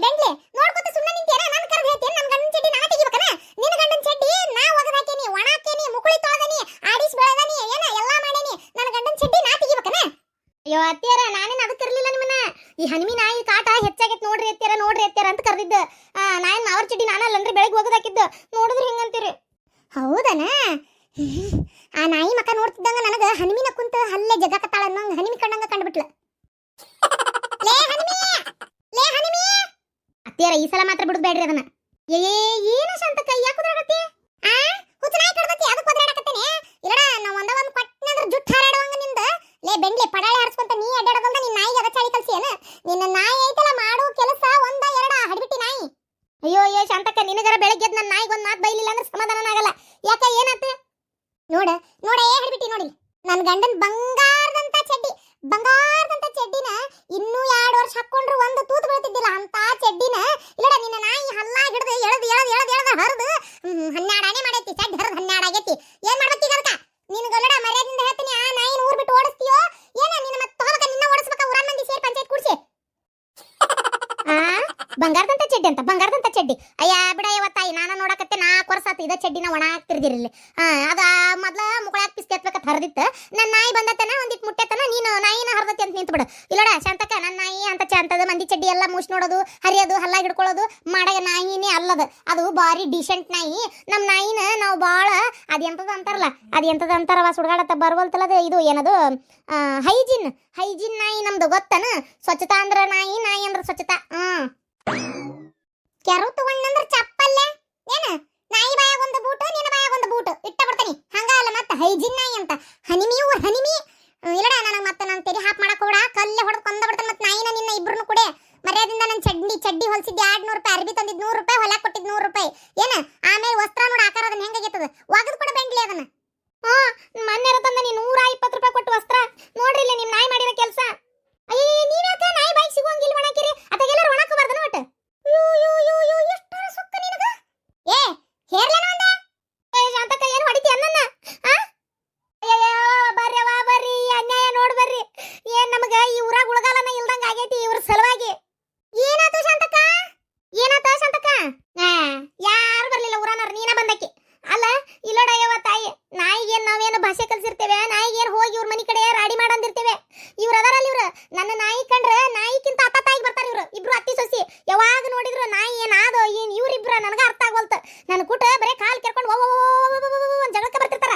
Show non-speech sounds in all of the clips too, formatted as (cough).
ಏ ಬೆಂಗ್ಲೆ, ನೋಡ್ಕೊತ ಸುಮ್ಮನೆ ನಿಂತೀರಾ ನನ್ನ ಕರೆದು ಹೇಳ್ತೀನಿ ನನ್ನ ಗಂಡನ ಚಡ್ಡಿ ನಾನು ತೆಗಿಬೇಕನ? ನಿನ್ನ ಗಂಡನ ಚಡ್ಡಿ ನಾ ಒಗದ್ ಹಾಕೇನಿ ಒಣ ಮುಕುಳಿ ತೊಳೆದನಿ, ಆಡಿಸ್ ಬೆಳೆದನಿ, ಏನ ಎಲ್ಲ ಮಾಡೇನಿ ನನ್ನ ಗಂಡನ ಚಡ್ಡಿ ನಾ ತೆಗಿಬೇಕನ? ಅಯ್ಯೋ ಅತ್ತಿಯರ, ನಾನೇನು ಅದಕ್ಕೆ ಇರಲಿಲ್ಲ ನಿಮ್ಮನ್ನ? ಈ ಹನುಮಿ ನಾಯಿ ಕಾಟ ಹೆಚ್ಚಾಗೈತೆ ನೋಡ್ರಿ ಅತ್ತಿಯರ ನೋಡ್ರಿ ಅತ್ತಿಯರ ಅಂತ ಕರೆದಿದ್ದು. ನಾನು ಅವ್ರ ಚಡ್ಡಿ ನಾನಲ್ಲನ್ರಿ ಬೆಳಗ್ಗೆ ಒಗದ್ ಹಾಕಿದ್ದ ನೋಡಿದ್ರೆ ಹಿಂಗಂತೀರಿ? ಹೌದನ? ಆ ನಾಯಿ ಮಕ ನೋಡ್ತಿದ್ದಂಗ ನನಗೆ ಹನುಮಿನ ಕುಂತ ಹಲ್ಲೆ ಜಗಕತ್ತಾಳ ಅನ್ನೋ ಹನುಮಿ ಕಂಡಂಗ ಕಂಡ್ಬಿಟ್ಲ. ಲೇ ಹನುಮಿ! ಲೇ ಹನುಮಿ! ಅತ್ತಿಯರ ಈ ಸಲ ಮಾತ್ರ ಬಿಡುದು ಬೇಡ್ರಿ ಅದನ್ನ. ಏ ಏನ ಶಾಂತಕ್ಕ ಯಾಕೆ ಕುದ್ರಾಡತ್ತಿ ಆ? ಹುಚ್ಚ ನಾಯಿ ಕಡ್ದತಿ ಅದಕ್ಕೆ ಕುದ್ರಾಡಕತ್ತೇನೆ ಇಲ್ಲಡ ನಾ ಒಂದ ಒಂದ್ ಪಟ್ಟನೆ ಅಂದ್ರೆ ಜುಟ್ ಹಾರಾಡುವಂಗ ನಿಂದ? ಲೇ, ಬೆಂಡ್ಲಿ, ಪಡಾಳೆ ಹಾರಿಸ್ಕೊಂತ ನೀ ಅಡ್ಡಾಡೋದಲ್ದ ನಿನ್ನ ನಾಯಿಗೆ ಅದ ಚಾಳಿ ಕಲ್ಸಿ ಏನ ನಿನ್ನ ನಾಯಿ ಐತಲ್ಲ, ಮಾಡೋ ಕೆಲಸ ಒಂದ ಎರಡ, ಹಡಿಬಿಟ್ಟಿ ನಾಯಿ. ಅಯ್ಯೋ ಅಯ್ಯೋ ಶಾಂತಕ್ಕ ನಿನಗರ ಬೆಳಗ್ಗೆ ನನ್ನ ನಾಯಿಗೆ ಒಂದ್ ಮಾತು ಬೈಲಿಲ್ಲ ಅಂದ್ರೆ ಸಮಾಧಾನ ಆಗಲ್ಲ. ಯಾಕ, ಏನಾತ? ನೋಡ ನೋಡ, ಏ, ಹಡ್ಬಿಟ್ಟಿ ನೋಡಿ ನನ್ನ ಗಂಡನ ಬಂಗಾರದಂತ ಚಡ್ಡಿ ಬಂಗಾರದಂತ ಚಡ್ಡಿನ ಇನ್ನೂ ಎರಡು ವರ್ಷ ಹಾಕೊಂಡ್ರು ಒಂದು ತೂತು ಬೀಳ್ತಿದ್ದಿಲ್ಲ ಅಂತ ಚಡ್ಡಿನ ಇಲ್ಲಡ ನಿನ್ನ ನಾಯಿ ಹಲ್ಲ ಹಿಡ್ದು ಎಳ್ದು ಎಳ್ದು ಎಳ್ದು ಎಳ್ದು ಹರಿದು ಹನ್ನೆರಡಾನೆ ಮಾಡೈತಿ ಚಡ್ಡಿ ಹರಿದು ಹನ್ನೆರಡು ಆಗೈತಿ ಏನ್ ಮಾಡ್ಬೇಕು ಈಗ ಅದಕ್ಕ ನಿನ್ ಗಲ್ಲಡ ಮರ್ಯಾದಿಂದ ಹೇಳ್ತೀನಿ ಆ ನಾಯಿ ಊರ್ ಬಿಟ್ಟು ಓಡಿಸ್ತೀಯೋ ಏನ ನಿನ್ನ ಮತ್ತೆ ತಗೋಬೇಕ ನಿನ್ನ ಓಡಿಸ್ಬೇಕ ಊರನ್ ಮಂದಿ ಸೇರಿ ಪಂಚಾಯತ್ ಕೂಡ್ಸಿ ಆ ಬಂಗಾರದಂತ ಚಡ್ಡಿ ಅಂತ ಬಂಗಾರದಂತ ಚಡ್ಡಿ ಅಯ್ಯ ಬಿಡ ತಾಯಿ ನಾನ ನೋಡಕತ್ತೆ ನಾ ಕೊರ್ಸಾತ ಇದ ಚಡ್ಡಿನ ಒಣ ಹಾಕ್ತಿರ್ದಿರಿಲ್ಲಿ ಹಾ ಅದ ಮೊದ್ಲ ಮುಗಳಾಕ್ ಪಿಸ್ತಿ ಹತ್ಬೇಕತ್ ನನ್ನ ನಾಯಿ ಬಂದತನ, ಒಂದಿಟ್ ಮುಟ್ಟೆತನ, ನೀನು ನಾಯಿನ ಹರಿದತಿ ಅಂತ ನಿಂತು ಬಿಡು ಇಲ್ಲಡ ಶಾಂತಕ ನನ್ನ ನಾಯಿ ಅಂತ ಚಂತದ, ಮಂದಿ ಚಡ್ಡಿ ಎಲ್ಲ ಮೂಸ್ ನೋಡೋದು, ಹರಿಯೋದು, ಹಲ್ಲ ಹಿಡ್ಕೊಳ್ಳೋದು ಮಾಡಗ ನಾಯಿನೇ ಅಲ್ಲದ. ಅದು ಬಾರಿ ಡಿಸೆಂಟ್ ನಾಯಿ. ನಮ್ಮ ನಾಯಿನ ನಾವು ಭಾಳ ಅದು ಎಂತದ ಅಂತಾರಲ್ಲ, ಅದು ಎಂತದ ಅಂತಾರವ ಸುಡ್ಗಾಡತ್ತ, ಬರ್ವಲ್ತಲ್ಲ ಅದು, ಇದು ಏನದು ಹೈಜಿನ್ ಹೈಜಿನ್ ನಾಯಿ ನಮ್ದು, ಗೊತ್ತನ? ಸ್ವಚ್ಛತಾ ಅಂದ್ರ ನಾಯಿ ನಾಯಿ ಅಂದ್ರ ಸ್ವಚ್ಛತಾ. ಹ್ಮ್. ಕೆರವು ತಗೊಂಡಂದ್ರ ಏನ ನಾಯಿ ಬಾಯಾಗ ಒಂದು ಬೂಟು, ನಿನ್ನ ಬಾಯಾಗ ಒಂದು ಬೂಟು. ಇಟ್ಟ ಬಿಡ್ತಾನಿ. ಹಂಗ ಅಲ್ಲ ಮತ್ತೆ? ಹೈಜಿನ್ ನಾಯಿ ಅಂತ. ಹನಿಮಿ ಹನಿಮಿ. ಇಲ್ಲಡ, ನನಗೆ ಮತ್ತೆ ನಾನು ತೆರಿ ಹಾಪ್ ಮಾಡಕ್ ಹೋಡ ಕಲ್ಲೆ ಹೊಡೆದು ಕೊಂದ ಬಿಡ್ತಾನೆ ಮತ್ತೆ ನಾಯಿನ ನಿನ್ನ ಇಬ್ರು ಕೂಡ. ಮರ್ಯಾದಿಂದ ನನ್ನ ಚಡ್ಡಿ ಚಡ್ಡಿ ಹೊಲ್ಸಿದ್ದೆ ಎರಡ್ ನೂರು ರೂಪಾಯಿ, ಅರ್ಬಿ ತಂದಿದ್ದು ನೂರು ರೂಪಾಯಿ, ಹೊಲ ಕೊಟ್ಟಿದ್ ನೂರು ರೂಪಾಯಿ. ಏನ? ಆಮೇಲೆ ವಸ್ತ್ರ ನೋಡಿ ಆಕಾರ ಅದನ್ನ ಹೆಂಗಾಗೈತದ ಒಗದ್ ಕೂಡ ಬೆಂಡ್ಲಿ ಅದನ್ನ. ಹಾ ಮೊನ್ನೆ ತಂದ ನೀನು ನೂರ ಇಪ್ಪತ್ತು ರೂಪಾಯಿ ಕೊಟ್ಟು ವಸ್ತ್ರ. ನೋಡ್ರಿ ನಿಮ್ಮ ನಾಯಿ ಮಾಡಿರೋ ಕೆಲಸ. ಅಯ್ಯ ನೀವ್ಯಾಕ ನಾಯಿ ಬಾಯಿ ಸಿಗೋಂಗಿಲ್ಲ ಒಣಕಿರಿ ಅತಗೆಲ್ಲರೂ ಒಣಕಬಾರ್ದನ ಒಟ್ಟು ಯೋ ಯೋ ಯೋ ಯೋ ಎಷ್ಟು ಸೊಕ್ಕ ನಿನಗ? ಏ ಹೇರ್ಲೇನ ಒಂದ ಏ, ಶಾಂತಕ್ಕ ಆ? ಅಯ್ಯಯ್ಯೋ ಬರ್ರವ್ವ ಬರ್ರಿ, ಈ ನೋಡ್ ಬರ್ರಿ. ಏನ್ ನಮಗ ಈ ಊರಾಗ ಉಳಗಾಲನ ಇಲ್ದಂಗ ಆಗೈತಿ ಇವ್ರ ಸಲುವಾಗಿ? ಏನಾತು ಶಾಂತಕ್ಕ? ಏನಾತ ಶಾಂತಕ್ಕ? ಯಾರು ಬರ್ಲಿಲ್ಲ ಊರನವ್ರು, ನೀನ ಬಂದಕ್ಕೆ? ಅಲ್ಲ ಇಲ್ಲೋಡಯ್ಯವ ತಾಯಿ, ನಾಯಿಗೇನ್ ನಾವೇನು ಭಾಷೆ ಕಲ್ಸಿರ್ತೇವೆ? ಹೋಗಿ ಇವ್ರ ಮನಿ ಕಡೆ ರಾಡಿ ಮಾಡಂದಿರ್ತೇವೆ? ಇವ್ರ ಅದಾರಲ್ಲ ಇವ್ರು. ನನ್ನ ನಾಯಿ ಕಂಡ್ರೆ ನಾಯಿಕ್ಕಿಂತ ಅತ್ತ ತಾಯಿಗೆ ಬರ್ತಾರ ಇವ್ರು ಇಬ್ರು ಅತ್ತಿ ಸೊಸಿ ಯಾವಾಗ ನೋಡಿದ್ರು ನಾಯಿ ಏನಾದೋ ಏನ್ ಇವ್ರಿಬ್ರ ನನಗ ಅರ್ಥ ಆಗೋಲ್ತ ನನ್ನ ಕೂಟ ಬರೇ ಕಾಲ್ ಕೆರ್ಕೊಂಡು ಓ ಒಂದ್ ಜಗಳಕ್ಕೆ ಬರ್ತಿರ್ತಾರ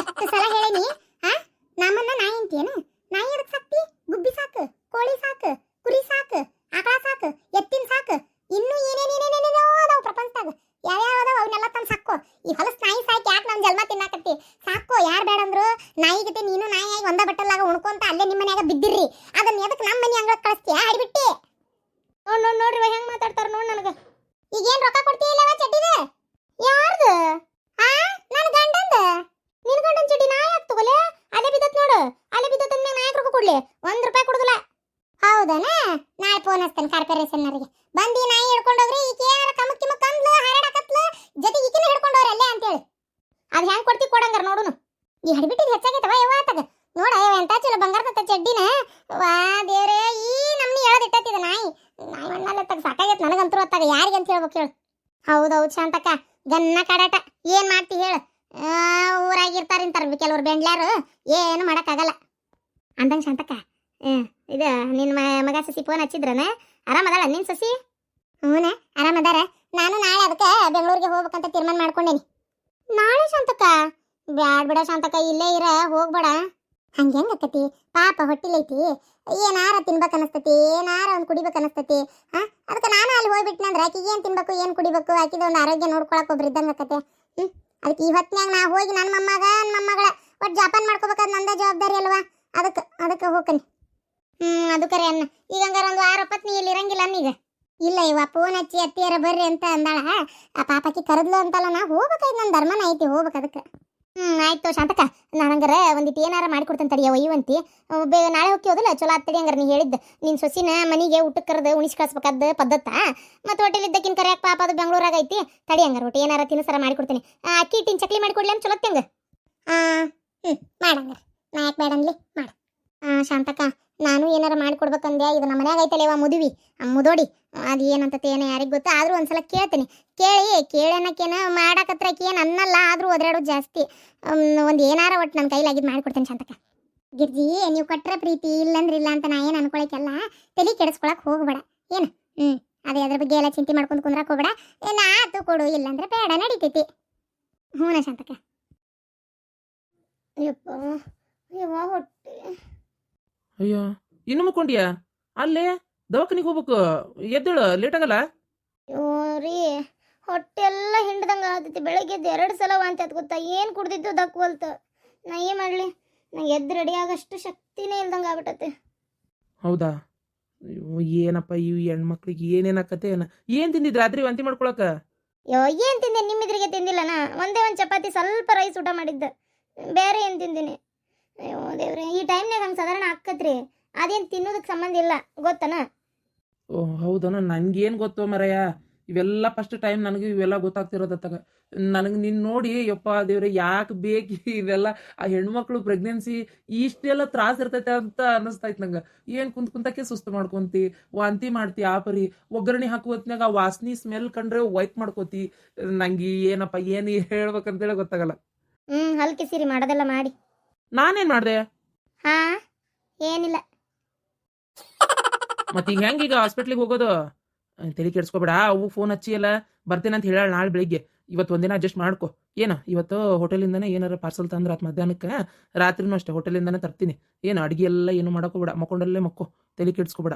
ಎಷ್ಟು ಸಲ ಹೇಳೇನಿ ಹಾ ನಮ್ಮನ್ನ ನಾಯಿ ಅಂತೇನು ನಾಯಿ ಎದಕ್ ಸಾಕ್ತಿ ಗುಬ್ಬಿ ಸಾಕು ಕೋಳಿ ಸಾಕು ಕುರಿ ಸಾಕು ಆಕಳ ಸಾಕು ಎತ್ತಿನ ಸಾಕು ಇನ್ನೂ ಏನೇನೇನೇನೇನೇನೋ ಅದಾವ ಪ್ರಪಂಚದಾಗ ಯಾವ್ಯಾವ ಅದಾವ ಅವನ್ನೆಲ್ಲ ತಂದು ಸಾಕೋ ಈ ಹೊಲಸ್ ನಾಯಿ ಸಾಕಿ ಯಾಕೆ ನಮ್ ಜನ್ಮ ತಿನ್ನಾಕತ್ತಿ ಸಾಕೋ ಯಾರು ಬೇಡ ಅಂದ್ರು ನಾಯಿ ಜೊತೆ ನೀನು ನಾಯಿಯಾಗಿ ಒಂದ ಬಟ್ಟಲಾಗ ಉಣ್ಕೊಂತ ಅಲ್ಲೇ ನಿಮ್ಮ ಮನ್ಯಾಗ ಬಿದ್ದಿರ್ರಿ ಅದನ್ನ ಎದಕ್ ನಮ್ಮ ಮನೆ ಅಂಗಳ ಕಳಿಸ್ತೀಯ ಹಡಿಬಿಟ್ಟಿ ನೋಡ್ ನೋಡ್ ನೋಡ್ರಿ ಹೆಂಗ್ ಮಾತಾಡ್ತಾರ ನೋಡ್ ನನಗ ಈಗೇನ್ ರೊಕ್ಕ ಕೊಡ್ತೀಯಲ್ಲವ ಚಡ್ಡಿದ ಯಾರ್ದ ಆ ನನ್ನ ಗಂಡಂದ ನಿನ್ ಗಂಡನ್ ಚಡ್ಡಿ ನಾ ಯಾಕೆ ತಗೋಲೆ ಅಲ್ಲೇ ಬಿದ್ದತ್ ನೋಡು ಅಲ್ಲೇ ಬಿದ್ದತ್ ಅಂದ್ಮೇಲೆ ನಾ ಯಾಕೆ ರೊಕ್ಕ ಕೊಡ್ಲಿ, ಒಂದ್ ರೂಪಾಯಿ ಕೊಡುದಿಲ್ಲ. ಹೌದನಾ? ನಾಳೆ ಫೋನ್ ಹಚ್ತೇನೆ ಕಾರ್ಪೊರೇಷನ್ನರಿಗೆ ಬಂದಿ ನಾಯಿ ಹಿಡ್ಕೊಂಡೋಗ್ರಿ ಈಕೆ ಯಾರ ಕಮಕ್ ಕಿಮಕ್ ಕಂದ್ಲ, ಹರಡಕತ್ಲ, ಜೊತೆಗೆ ಈಕಿನ ಹಿಡ್ಕೊಂಡವ್ರ ಅಂತೇಳಿ. ಅದ್ ಹೆಂಗ್ ಕೊಡ್ತಿ ಕೊಡಂಗಾರ ನೋಡುನು. ಈ ಹಡಿಬಿಟ್ಟಿದ್ ಹೆಚ್ಚಾಗೈತವ ಯಾವ ಆತಗ ನೋಡ, ಅಯ್ಯೋ, ಎಂತ ಚಲೋ ಬಂಗಾರದ ಚಡ್ಡಿನ. ವಾ, ದೇವ್ರೇ, ಈ ನಮ್ನಿ ಹೇಳದಿಟ್ಟತ್ತಿದ ನಾಯಿ. ನಾಯಿ ಮಣ್ಣಲ್ಲ ತಗ, ಸಾಕಾಗೈತೆ ನನಗಂತೂ ಅತ್ತಾಗ. ಯಾರಿಗೆ ಅಂತ ಹೇಳ್ಬೇಕು ಹೇಳು. ಹೌದೌದು ಶಾಂತಕ್ಕ, ಗನ್ನ ಕಡಾಟ. ಏನ್ ಮಾಡ್ತಿ ಹೇಳು. ಊರಾಗಿರ್ತಾರಿಂತಾರ ಕೆಲವ್ರು ಬೆಂಡ್ಲ್ಯಾರು, ಏನು ಮಾಡಕ್ಕಾಗಲ್ಲ. ಅಂದಂಗ ಶಾಂತಕ್ಕ. ಇದು ನಿನ್ನ ಮಗ ಸಸಿ ಫೋನ್ ಹಚ್ಚಿದ್ರನ? ಆರಾಮದಾಳ ನಿನ್ನ ಸಸಿ? ಹ್ಞೂನ ಆರಾಮದಾರ. ನಾನು ನಾಳೆ ಅದಕ್ಕೆ ಬೆಂಗಳೂರಿಗೆ ಹೋಗ್ಬೇಕಂತ ತೀರ್ಮಾನ ಮಾಡ್ಕೊಂಡೇನಿ. ನಾಳೆ ಶಾಂತಕ್ಕ? ಬ್ಯಾಡ್ ಬಿಡ ಶಾಂತಕ್ಕ, ಇಲ್ಲೇ ಇರ, ಹೋಗ್ಬೇಡ. ಹಂಗೆ ಹೆಂಗಕ್ಕತಿ ಪಾಪ ಹೊಟ್ಟಿಲೈತಿ. ಏನಾರ ತಿನ್ಬೇಕು ಅನಸ್ತತಿ, ಏನಾರ ಒಂದು ಕುಡಿಬೇಕು ಅನಿಸ್ತತಿ ಹಾ ಅದಕ್ಕೆ ನಾನು ಅಲ್ಲಿ ಹೋಗ್ಬಿಟ್ನಂದ್ರೆ ಆಕಿಗೆ ಏನು ತಿನ್ಬೇಕು, ಏನು ಕುಡಿಬೇಕು, ಆಕಿದ ಒಂದು ಆರೋಗ್ಯ ನೋಡ್ಕೊಳಕ್ಕೆ ಒಬ್ರು ಇದ್ದಂಗೆ ಅಕ್ಕತೆ ಹ್ಞೂ ಅದಕ್ಕೆ ಇವತ್ತಿನಾಗ ನಾ ಹೋಗಿ ನನ್ನ ಮೊಮ್ಮಗ ನನ್ನ ಮೊಮ್ಮಗಳ ಒಟ್ಟು ಜಪಾನ್ ಮಾಡ್ಕೋಬೇಕಾದ್ ನಂದ ಜವಾಬ್ದಾರಿ ಅಲ್ವಾ? ಅದಕ್ಕೆ ಅದಕ್ಕೆ ಹೋಗ್ಕನಿ. ಹ್ಞೂ ಅದು ಕರೆ ಅನ್ನ. ಈಗ ಹಂಗಾರ ಒಂದು ವಾರ ಒಪ್ಪತ್ತು ನೀ ಇಲ್ಲಿ ಇರಂಗಿಲ್ಲ ಅನ್ನೀಗ ಇಲ್ಲ, ಇವ ಫೋನ್ ಹಚ್ಚಿ ಅತ್ತಿಯರ ಬರ್ರಿ ಅಂತ ಅಂದಾಳ. ಆ ಪಾಪಕ್ಕೆ ಕರೆದ್ಲು ಅಂತಲ್ಲ, ನಾ ಹೋಗ್ಬೇಕಾಯ್ತು ನನ್ನ ಧರ್ಮನ ಐತಿ, ಹೋಗ್ಬೇಕು ಅದಕ್ಕೆ. ಹ್ಞೂ ಆಯ್ತು ಶಾಂತಕ ನಾನು ಹಂಗಾರೆ ಒಂದಿಟ್ಟು ಏನಾರ ಮಾಡಿಕೊಡ್ತೇನೆ ತಡಿಯವ ಅವ್ ಬೇಗ ನಾಳೆ ಹೋಗಿ ಹೋದಲ್ಲ ಚಲೋ ಆಗ್ತಡಿ ಹಂಗಾರೆ ನೀ ಹೇಳಿದ್ದು. ನಿನ್ನ ಸೊಸಿನ ಮನೆಗೆ ಊಟಕ್ಕೆ ಕರೆದು ಉಣಿಸಿ ಕಳಿಸ್ಬೇಕಾದ ಪದ್ಧತ. ಮತ್ತು ಹೋಟೆಲ್ ಇದ್ದಕ್ಕಿನ ಕರೆಯಕ್ ಪಾಪ ಅದು ಬೆಂಗಳೂರಾಗ ಐತಿ? ತಡಿ ಹಂಗಾರೆ ಒಟ್ಟು ಏನಾರ ತಿನ್ನಸರ ಮಾಡಿಕೊಡ್ತೀನಿ. ಅಕ್ಕಿ ಹಿಟ್ಟಿನ ಚಕ್ಲಿ ಮಾಡಿಕೊಡ್ಲಿ ಅಂತ ಚಲೋ ಹಂಗೆ? ಆ ಹ್ಞೂ ಮಾಡಂಗಾರ ನಾ ಯಾಕೆ ಬೇಡ ಆ ಮಾಡ. ಶಾಂತಕ ನಾನು ಏನಾರ ಮಾಡಿಕೊಡ್ಬೇಕಂದೆ ಇದು ನಮ್ಮ ಮನ್ಯಾಗ ಐತಲೇವ ಮುದುವಿ. ಮುದೋಡಿ. ಅದು ಏನಂತತೆ ಏನೋ ಯಾರಿಗೆ ಗೊತ್ತಾ? ಆದರೂ ಒಂದ್ಸಲ ಕೇಳ್ತೀನಿ. ಕೇಳಿ, ಕೇಳನಕ್ಕೇನ ಮಾಡಕತ್ರಕ್ಕೆ ಏನು ಅನ್ನಲ್ಲ, ಆದ್ರೂ ಒದ್ರಾಡೋದು ಜಾಸ್ತಿ. ಒಂದು ಏನಾರ ಒಟ್ಟು ನನ್ನ ಕೈಲಾಗಿದ್ದು ಮಾಡ್ಕೊಡ್ತೇನೆ ಶಾಂತಕ ಗಿರ್ಜಿ, ನೀವು ಕೊಟ್ಟರೆ ಪ್ರೀತಿ, ಇಲ್ಲಂದ್ರೆ ಇಲ್ಲ ಅಂತ ನಾ ಏನು ಅನ್ಕೊಳಕ್ಕೆಲ್ಲ ತಲೆ ಕೆಡಿಸ್ಕೊಳಕ್ಕೆ ಹೋಗ್ಬೇಡ. ಏನು? ಹ್ಞೂ ಅದೇ ಅದ್ರ ಬಗ್ಗೆ ಎಲ್ಲ ಚಿಂತೆ ಮಾಡ್ಕೊಂಡು ಕುಂದ್ರಕ್ ಹೋಗ್ಬೇಡ. ಏನ ಆತು ಕೊಡು, ಇಲ್ಲಂದ್ರೆ ಬೇಡ, ನಡೀತೈತಿ. ಹ್ಞೂನ ಶಾಂತಕ ಯಪ್ಪ ಯವ್ವ ಹೊಟ್ಟೆ. ಅಯ್ಯೋ ಇನ್ನು ಮುಕ್ಕೊಂಡಿಯಾ? ಅಲ್ಲೇ ದವಾಖಾನಿಗೆ ಹೋಗ್ಬೇಕು ಎದ್ದಳು ಲೇಟ್ ಆಗಲ್ಲ? ಅಯ್ಯೋ ರೀ ಹೊಟ್ಟೆ ಎಲ್ಲ ಹಿಂಡ್ದಂಗೆ ಆದಿತ್ತು ಬೆಳಗ್ಗೆ ಎದ್ದು ಎರಡು ಸಲ ವಾಂತಿ ಆತ್ ಗೊತ್ತಾ? ಏನು ಕುಡ್ದಿದ್ದು ದಕ್ವಲ್ತು ನಾ ಏನು ಮಾಡಲಿ? ನಾ ಎದ್ದು ರೆಡಿ ಆಗಷ್ಟು ಶಕ್ತಿನೇ ಇಲ್ದಂಗೆ ಆಗ್ಬಿಟ್ಟತೆ ಹೌದಾ? ಅಯ್ಯೋ ಏನಪ್ಪ ಇವು ಹೆಣ್ಮಕ್ಳಿಗೆ ಏನೇನಾಕತ್ತೆ ಏನ? ಏನ್ ತಿಂದಿದ್ ರಾತ್ರಿ ವಾಂತಿ ಮಾಡ್ಕೊಳಕ? ಯೋ ಏನು ತಿಂದೆ? ನಿಮ್ಮಿದ್ರಿಗೆ ತಿಂದಿಲ್ಲನಾ? ಒಂದೇ ಒಂದು ಚಪಾತಿ ಸ್ವಲ್ಪ ರೈಸ್ ಊಟ ಮಾಡಿದ್ದೆ. ಬೇರೆ ಏನು ತಿಂದಿನಿ? ಅಯ್ಯೋ ದೇವ್ರೆ ಈ ಟೈಮ್ನಾಗ ಹಂಗೆ ಸಾಧಾರಣ ಆಕ್ಕತ್ರಿ ಅದೇನು ತಿನ್ನೋದಕ್ಕೆ ಸಂಬಂಧ ಇಲ್ಲ ಗೊತ್ತನ? ಓ ಹೌದನ ನನಗೇನು ಗೊತ್ತೋ ಮರಯ್ಯ ಇವೆಲ್ಲ ಫಸ್ಟ್ ಟೈಮ್ ನನಗೆ ಇವೆಲ್ಲ ಗೊತ್ತಾಗ್ತಿರೋದತ್ತಾಗ ನನಗೆ ನಿನ್ನ ನೋಡಿ ಯಪ್ಪ ದೇವ್ರೆ ಯಾಕೆ ಬೇಕು ಇವೆಲ್ಲ? ಆ ಹೆಣ್ಮಕ್ಳು ಪ್ರೆಗ್ನೆನ್ಸಿ ಇಷ್ಟೆಲ್ಲ ತ್ರಾಸ ಇರ್ತೈತೆ ಅಂತ ಅನ್ನಿಸ್ತೈತೆ ನಂಗೆ. ಏನು ಕುಂತ ಕುಂತಕ್ಕೆ ಸುಸ್ತು ಮಾಡ್ಕೊಂತಿ? ವಾಂತಿ ಮಾಡ್ತಿ ಆ ಪರಿ ಒಗ್ಗರಣೆ ಹಾಕುವತ್ನಾಗ ಆ ವಾಸನಿ ಸ್ಮೆಲ್ ಕಂಡ್ರೆ ವೈಟ್ ಮಾಡ್ಕೋತಿ. ನಂಗೆ ಏನಪ್ಪ ಏನ್ ಹೇಳ್ಬೇಕಂತೇಳಿ ಗೊತ್ತಾಗಲ್ಲ. ಹ್ಞೂ ಹಲ್ಕೆ ಸಿರಿ ಮಾಡೋದೆಲ್ಲ ಮಾಡಿ. ನಾನೇನ್ ಮಾಡ್ದೆ? ಹಾ ಏನಿಲ್ಲ. ಹೆಂಗ ಹೆಂಗೀಗ ಹಾಸ್ಪಿಟ್ಲಿಗೆ ಹೋಗೋದು? ತಲೆ ಕೆಡ್ಸ್ಕೊಬೇಡ ಅವು ಫೋನ್ ಹಚ್ಚಿ ಎಲ್ಲ ಬರ್ತೇನೆ ಅಂತ ಹೇಳ ನಾಳೆ ಬೆಳಿಗ್ಗೆ. ಇವತ್ತು ಒಂದಿನ ಅಡ್ಜಸ್ಟ್ ಮಾಡ್ಕೊ. ಏನು ಇವತ್ತು ಹೋಟೆಲಿಂದನೇ ಏನಾರ ಪಾರ್ಸಲ್ ತಂದ್ರ ಆತ್ ಮಧ್ಯಾಹ್ನಕ್ಕೆ? ರಾತ್ರಿನೂ ಅಷ್ಟೇ ಹೋಟೆಲಿಂದನೇ ತರ್ತೀನಿ. ಏನು ಅಡುಗೆ ಎಲ್ಲ ಏನು ಮಾಡೋಕೋಬೇಡ ಮಕ್ಕೊಂಡಲ್ಲೇ ಮಕ್ಕೋ ತಲೆ ಕೆಡ್ಸ್ಕೊಬೇಡ.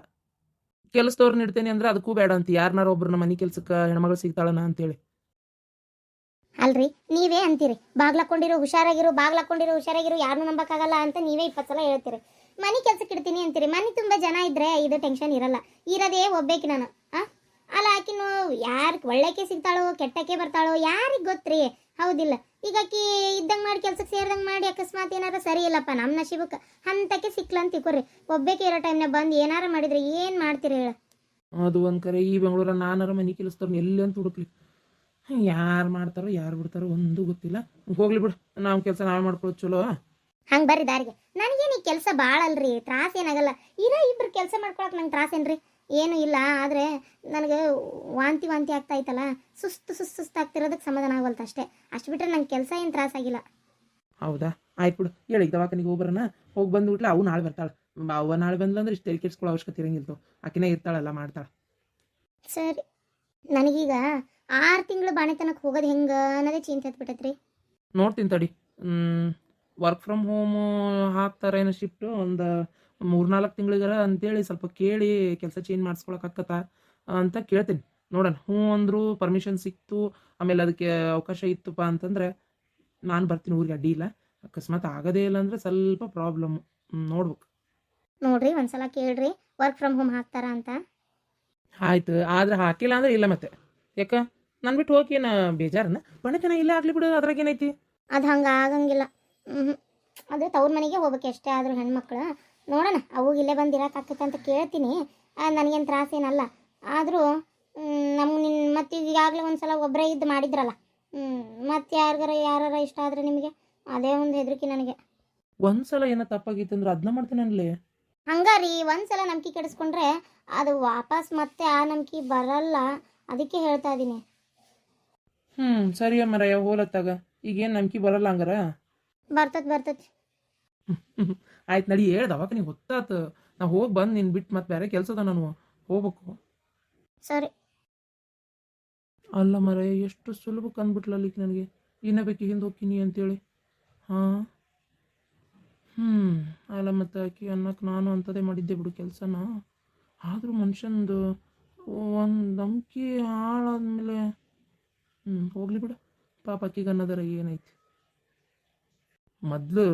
ಕೆಲಸದವ್ರನ್ನ ಇಡ್ತೇನೆ ಅಂದ್ರೆ ಅದಕ್ಕೂ ಬೇಡ ಅಂತ ಯಾರನ್ನಾರ ಒಬ್ರನ್ನ ಮನೆ ಕೆಲ್ಸಕ್ಕೆ ಹೆಣ್ಮಗಳು ಸಿಗ್ತಾಳನ ಅಂತೇಳಿ. ಅಲ್ರಿ? ನೀವೇ ಅಂತೀರಿ. ಬಾಗ್ಲಾಕೊಂಡಿರೋ, ಹುಷಾರಾಗಿರು ಬಾಗ್ಲಾಕೊಂಡಿರೋ, ಹುಷಾರಾಗಿರು ಯಾರನ್ನೂ ನಂಬಕ್ಕಾಗಲ್ಲ ಅಂತ ನೀವೇ ಇಪ್ಪತ್ತು ಸಲ ಹೇಳ್ತೀರಿ. ಮನೆ ಕೆಲ್ಸಕ್ಕೆ ಇಡ್ತೀನಿ ಅಂತೀರಿ. ಮನೆ ತುಂಬ ಜನ ಇದ್ರೆ ಇದು ಟೆನ್ಷನ್ ಇರಲ್ಲ. ಇರೋದೇ ಒಬ್ಬೇಕಿ ನಾನು. ಆ? ಅಲ್ಲ ಆಕಿನು ಯಾರು ಒಳ್ಳೆಕೆ ಸಿಗ್ತಾಳೋ, ಕೆಟ್ಟಕ್ಕೆ ಬರ್ತಾಳೋ, ಯಾರಿಗೆ ಗೊತ್ತ್ರಿ? ಹೌದಿಲ್ಲ. ಈಗ ಆಕಿ ಇದ್ದಂಗೆ ಮಾಡಿ ಕೆಲ್ಸಕ್ಕೆ ಸೇರ್ದಂಗೆ ಮಾಡಿ ಅಕಸ್ಮಾತ್ ಏನಾರ ಸರಿ ಇಲ್ಲಪ್ಪ ನಮ್ಮ ನಶೀಬಕ್ಕೆ ಹಂತಕ್ಕೆ ಸಿಕ್ಲ ಅಂತ ತಿಳ್ಕೊರಿ ಒಬ್ಬೇಕೆ ಇರೋ ಟೈಮ್ನಾಗ ಬಂದು ಏನಾರ ಮಾಡಿದ್ರೆ ಏನು ಮಾಡ್ತೀರಿ ಹೇಳ. ಅದು ಒಂದು ಕರೆ ಈ ಬೆಂಗಳೂರ ನಾನಾರ ಮನೆ ಕೆಲಸದವ್ರನ್ನ ಎಲ್ಲಿ ಅಂತ ಹುಡುಕ್ಲಿ. ಯಾರು ಮಾಡ್ತಾರೋ ಯಾರು ಬಿಡ್ತಾರೋ ಒಂದು ಗೊತ್ತಿಲ್ಲ. ಹೋಗ್ಲಿ ಬಿಡು ನಾವು ಕೆಲಸ ನಾವೇ ಮಾಡ್ಕೊಳ್ಳೋದು ಚಲೋ. ಹಂಗೆ ಬರ್ರಿ ದಾರಿಗೆ. ನನಗೇನು ಈ ಕೆಲಸ ಭಾಳ ಅಲ್ರಿ ತ್ರಾಸ ಏನಾಗಲ್ಲ. ಇರೋ ಇಬ್ರು ಕೆಲಸ ಮಾಡ್ಕೊಳಕ್ಕೆ ನಂಗೆ ತ್ರಾಸ ಏನ್ರಿ? ಏನು ಇಲ್ಲ ಆದರೆ ನನಗೆ ವಾಂತಿ ವಾಂತಿ ಆಗ್ತಾ ಐತಲ್ಲ ಸುಸ್ತು ಸುಸ್ತು ಸುಸ್ತು ಆಗ್ತಿರೋದಕ್ಕೆ ಸಮಾಧಾನ ಆಗೋಲ್ತು ಅಷ್ಟೇ. ಅಷ್ಟು ಬಿಟ್ಟರೆ ನಂಗೆ ಕೆಲಸ ಏನು ತ್ರಾಸಾಗಿಲ್ಲ ಹೌದಾ? ಆಯ್ತು ಬಿಡು ಹೇಳಿ ದವಾಖಾನಿಗೆ ಹೋಗ್ಬರೋಣ. ಹೋಗಿ ಬಂದ್ಬಿಟ್ಲೆ ಅವು ನಾಳೆ ಬರ್ತಾಳೆ. ಅವ್ವ ನಾಳೆ ಬಂದ್ಲಂದ್ರೆ ಇಷ್ಟು ತಲೆ ಕೆಡ್ಸ್ಕೊಳ್ಳೋ ಅವಶ್ಯಕತೆ ಇರಂಗಿಲ್ಲ ಆಕಿನೇ ಇರ್ತಾಳಲ್ಲ ಮಾಡ್ತಾಳೆ. ಸರಿ. ನನಗೀಗ ಆರು ತಿಂಗಳು ಬಾಣೆತನಕ್ಕೆ ಹೋಗೋದು ಹೆಂಗೆ ಅನ್ನೋದೇ ಚಿಂತೆ ಹತ್ಬಿಟ್ಟೈತ್ರಿ ನೋಡ್ತೀನಿ ತಡಿ. ವರ್ಕ್ ಫ್ರಮ್ ಹೋಮು ಹಾಕ್ತಾರೇನೋ ಶಿಫ್ಟು ಒಂದು ಮೂರ್ನಾಲ್ಕು ತಿಂಗಳಿಗಾರ ಅಂತೇಳಿ ಸ್ವಲ್ಪ ಕೇಳಿ ಕೆಲಸ ಚೇಂಜ್ ಮಾಡಿಸ್ಕೊಳಕ್ಕಾಗತ್ತ ಅಂತ ಕೇಳ್ತೀನಿ. ನೋಡೋಣ ಹ್ಞೂ ಅಂದರು ಪರ್ಮಿಷನ್ ಸಿಕ್ತು ಆಮೇಲೆ ಅದಕ್ಕೆ ಅವಕಾಶ ಇತ್ತಪ್ಪ ಅಂತಂದರೆ ನಾನು ಬರ್ತೀನಿ ಊರಿಗೆ ಅಡ್ಡಿ ಇಲ್ಲ. ಅಕಸ್ಮಾತ್ ಆಗೋದೇ ಇಲ್ಲ ಅಂದರೆ ಸ್ವಲ್ಪ ಪ್ರಾಬ್ಲಮ್ಮು ನೋಡ್ಬೇಕು. ನೋಡ್ರಿ ಒಂದ್ಸಲ ಕೇಳ್ರಿ ವರ್ಕ್ ಫ್ರಮ್ ಹೋಮ್ ಹಾಕ್ತಾರ ಅಂತ. ಆಯ್ತು ಆದ್ರೆ ಹಾಕಿಲ್ಲ ಅಂದ್ರೆ ಇಲ್ಲ ಮತ್ತೆ. ಯಾಕ? ನಾನು ಬಿಟ್ಟು ಹೋಗಿ ಏನು ಬೇಜಾರನ? ಬಣತನ ಇಲ್ಲ ಆಗಲಿ ಬಿಡು ಅದ್ರಾಗ ಏನೈತಿ? ಅದು ಹಂಗೆ ಆಗಂಗಿಲ್ಲ. ಹ್ಮ್ ಅದು ತವ್ರ ಮನೆಗೆ ಹೋಗ್ಬೇಕು ಎಷ್ಟೇ ಆದರೂ ಹೆಣ್ಮಕ್ಳು. ನೋಡೋಣ ಅವು ಇಲ್ಲೇ ಬಂದು ಇರೋಕ್ಕಾಗತ್ತೆ ಅಂತ ಕೇಳ್ತೀನಿ. ನನಗೇನು ತ್ರಾಸ ಏನಲ್ಲ. ಆದರೂ ನಮ್ಮ ನಿನ್ನ ಮತ್ತೆ ಈಗಾಗಲೇ ಒಂದು ಸಲ ಒಬ್ಬರೇ ಇದ್ದು ಮಾಡಿದ್ರಲ್ಲ. ಹ್ಞೂ ಮತ್ತೆ ಯಾರಿಗಾರ ಯಾರಾರ ಇಷ್ಟ ಆದರೆ ನಿಮಗೆ? ಅದೇ ಒಂದು ಹೆದರಿಕೆ ನನಗೆ. ಒಂದ್ಸಲ ಏನೋ ತಪ್ಪಾಗಿತ್ತು ಅಂದ್ರೆ ಅದನ್ನ ಮಾಡ್ತೀನಿ ಹಂಗಾರಿ ಒಂದು ಸಲ ನಂಬಿಕೆ ಕೆಡಿಸ್ಕೊಂಡ್ರೆ ಅದು ವಾಪಸ್ ಮತ್ತೆ ಆ ನಂಬಿಕೆ ಬರಲ್ಲ. ಅದಕ್ಕೆ ಹೇಳ್ತಾ ಇದ್ದೀನಿ ಹ್ಞೂ ಸರಿ ಅಮ್ಮರಯ್ಯ ಹೋಲತ್ತಾಗ ಈಗೇನು ನಂಬಿಕೆ ಬರಲ್ಲ ಹಂಗಾರ? ಬರ್ತತ್ ಬರ್ತತ್. (laughs) ಆಯ್ತು ನಡಿ ಹೇಳ್ದ ಅವಾಗ ನೀವು ಗೊತ್ತಾತು ನಾ ಹೋಗಿ ಬಂದು ನಿನ್ನ ಬಿಟ್ಟು ಮತ್ತೆ ಬೇರೆ ಕೆಲಸದ ನಾನು ಹೋಗ್ಬೇಕು. ಸರಿ. ಅಲ್ಲ ಮರಯ್ಯ ಎಷ್ಟು ಸುಲಭಕ್ಕೆ ಈಗ ನನಗೆ. ಇನ್ನ ಬೇಕು ಹಿಂದೆ ಹೋಗ್ತೀನಿ ಅಂತೇಳಿ. ಹಾಂ? ಹ್ಞೂ ಅಲ್ಲ ಮತ್ತು ಆಕಿ ಅನ್ನಕ್ಕೆ ನಾನು ಅಂತದೇ ಮಾಡಿದ್ದೆ ಬಿಡು ಕೆಲಸನ. ಆದರೂ ಮನುಷ್ಯಂದು ಒಂದು ನಂಬಿಕೆ ಹಾಳಾದ್ಮೇಲೆ ಹ್ಞೂ ಹೋಗ್ಲಿ ಬಿಡು. ಪಾಪ ಅಕ್ಕಿಗೆ ಅನ್ನೋದರ ಏನೈತಿ? ಮೊದಲು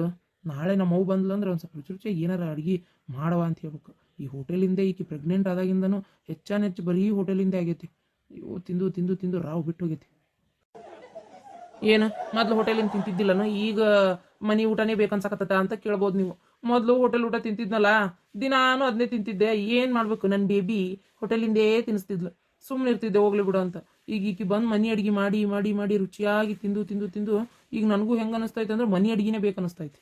ನಾಳೆ ನಮ್ಮ ಅವು ಬಂದ್ಲು ಅಂದ್ರೆ ಒಂದು ಸ್ವಲ್ಪ ರುಚಿ ರುಚಿಯಾಗಿ ಏನಾರ ಅಡುಗೆ ಮಾಡವ ಅಂತ ಹೇಳ್ಬೇಕು. ಈ ಹೋಟೆಲಿಂದ ಈಕಿ ಪ್ರೆಗ್ನೆಂಟ್ ಆದಾಗಿಂದನು ಹೆಚ್ಚಾನ ಹೆಚ್ಚು ಬರೀ ಹೋಟೆಲಿಂದ ಆಗೈತಿ. ಅಯ್ಯೋ, ತಿಂದು ತಿಂದು ತಿಂದು ರಾವ್ ಬಿಟ್ಟು ಹೋಗೈತಿ. ಏನು? ಮೊದಲು ಹೋಟೆಲಿಂದ ತಿಂತಿದ್ದಿಲ್ಲನು? ಈಗ ಮನೆ ಊಟನೇ ಬೇಕನ್ಸಕತ್ತದ ಅಂತ ಕೇಳ್ಬೋದು ನೀವು. ಮೊದಲು ಹೋಟೆಲ್ ಊಟ ತಿಂತಿದ್ನಲ್ಲ, ದಿನಾನು ಅದನ್ನೇ ತಿಂತಿದ್ದೆ. ಏನು ಮಾಡಬೇಕು? ನನ್ನ ಬೇಬಿ ಹೋಟೆಲಿಂದೇ ತಿನ್ನಿಸ್ತಿದ್ಲು ಸುಮ್ಮನೆ ಇರ್ತಿದ್ದೆ ಹೋಗ್ಲಿ ಬಿಡು ಅಂತ. ಈಗ ಈಕಿ ಬಂದು ಮನೆ ಅಡುಗೆ ಮಾಡಿ ಮಾಡಿ ಮಾಡಿ ರುಚಿಯಾಗಿ ತಿಂದು ತಿಂದು ತಿಂದು, ಈಗ ನನಗೂ ಹೆಂಗೆ ಅನಿಸ್ತೈತೆ ಅಂದ್ರೆ ಮನೆ ಅಡುಗೆನೇ ಬೇಕು ಅನಿಸ್ತೈತಿ.